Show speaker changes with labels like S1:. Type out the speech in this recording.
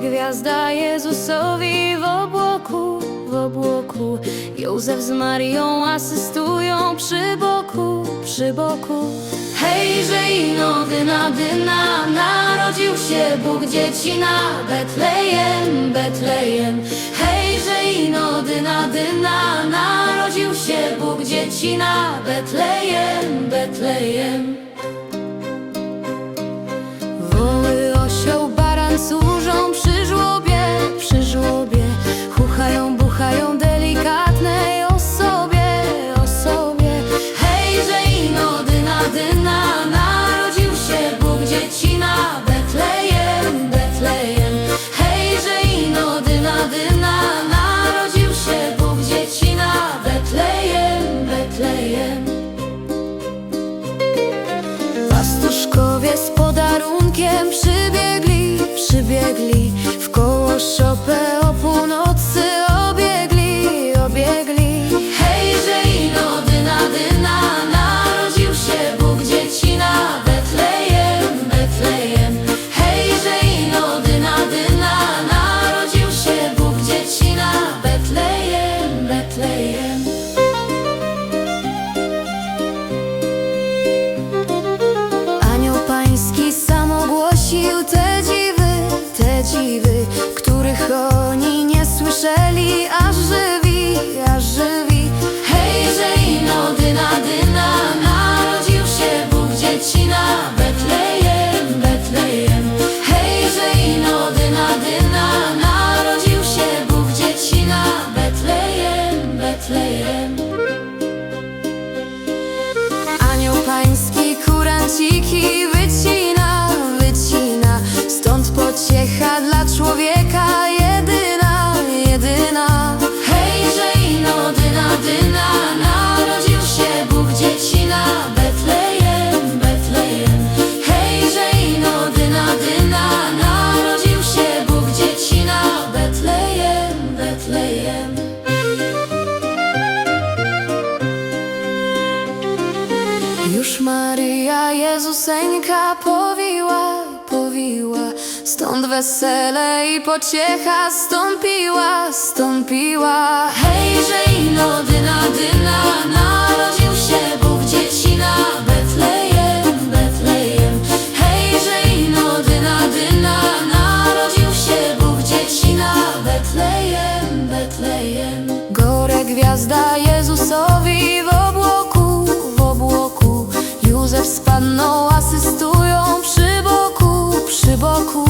S1: gwiazda Jezusowi w obłoku, w obłoku. Józef z Marią asystują przy boku, przy boku. Hejże ino dyna, dyna Narodził się Bóg dzieci na Betlejem, Betlejem. Hejże ino dyna, dyna Narodził się Bóg dzieci na Betlejem, Betlejem. Woły, osioł, przybiegli, przybiegli W koło szopę Już Maryja Jezuseńka powiła, powiła. Stąd wesele i pociecha stąpiła, stąpiła. Hejże ino dyna, dyna Narodził się Bóg dzieci na Betlejem, Betlejem. Hejże ino dyna, dyna Narodził się Bóg dzieci na Betlejem, Betlejem. Gore gwiazda Jezusowi Józef z asystują przy boku, przy boku.